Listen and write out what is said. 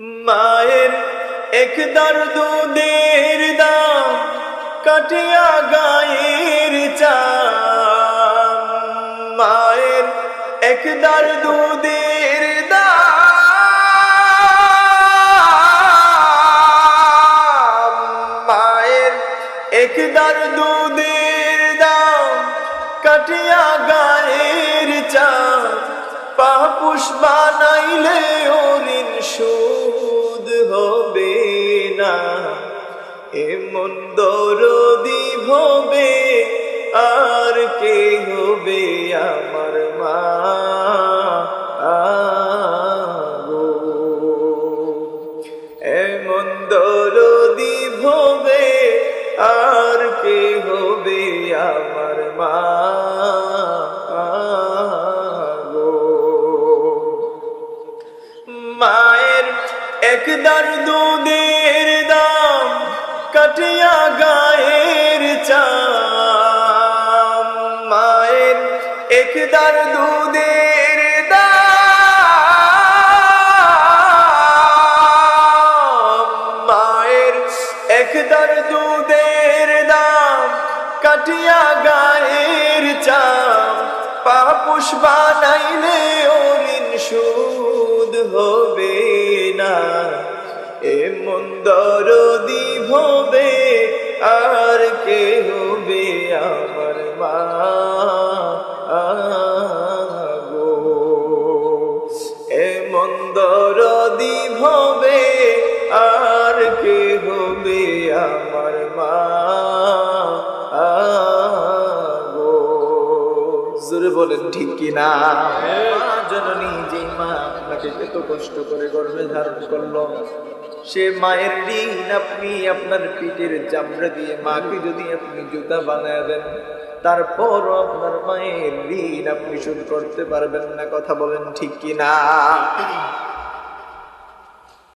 মায়ের একদার দুধের দাম কাটিয়া গায়ের চাম। মায়ের একদার দুধের দাম। মায়ের একদার দুধের দাম কাটিয়া গায়ের চাম। পাপুষ বানাইলে এমন দরদি হবে আর কে হবে আমার মা। এমন দরদি হবে আর কে হবে আমার মা? মায়ের একদার দুধের দাম একদার দুধের মায়ের একদার দুধের দাম, কাটিয়া গায়ের চাম। পাপুষ বানাইলে ঋণ সুদ হবে না। এমন দরদি হবে আর কে হবে আমার মা। জোরে বলেন, ঠিক কিনা? জননী যে মা আপনাকে এত কষ্ট করে গর্ভে ধারণ করল, সে মায়ের দিন আপনি আপনার পিঠের চামড়া দিয়ে মাকে যদি আপনি জুতা বানায় দেন তারপরও আপনার মায়ের দিন আপনি শুরু করতে পারবেন না। কথা বলেন, ঠিক কিনা?